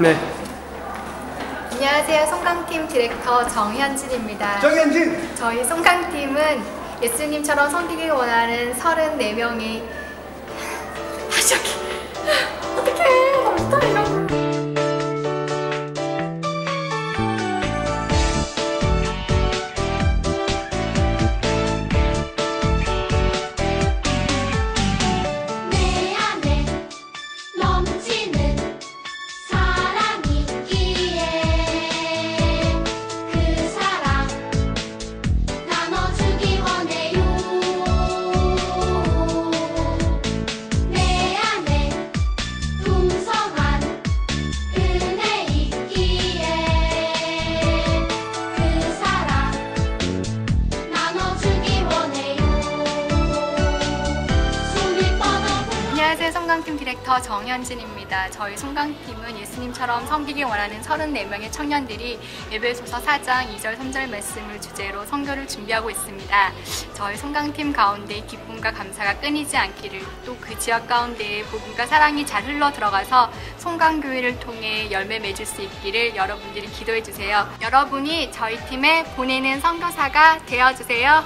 네. 안녕하세요. 송강팀 디렉터 정현진입니다. 정현진. 저희 송강팀은 예수님처럼 섬기길 원하는 34명의 아 저기 어떡해 안녕하세요. 송강팀 디렉터 정현진입니다. 저희 송강팀은 예수님처럼 섬기길 원하는 34명의 청년들이 예배소서 4장 2절 3절 말씀을 주제로 선교를 준비하고 있습니다. 저희 송강팀 가운데 기쁨과 감사가 끊이지 않기를 또 그 지역 가운데에 복음과 사랑이 잘 흘러 들어가서 송강교회를 통해 열매 맺을 수 있기를 여러분들이 기도해 주세요. 여러분이 저희 팀에 보내는 선교사가 되어 주세요.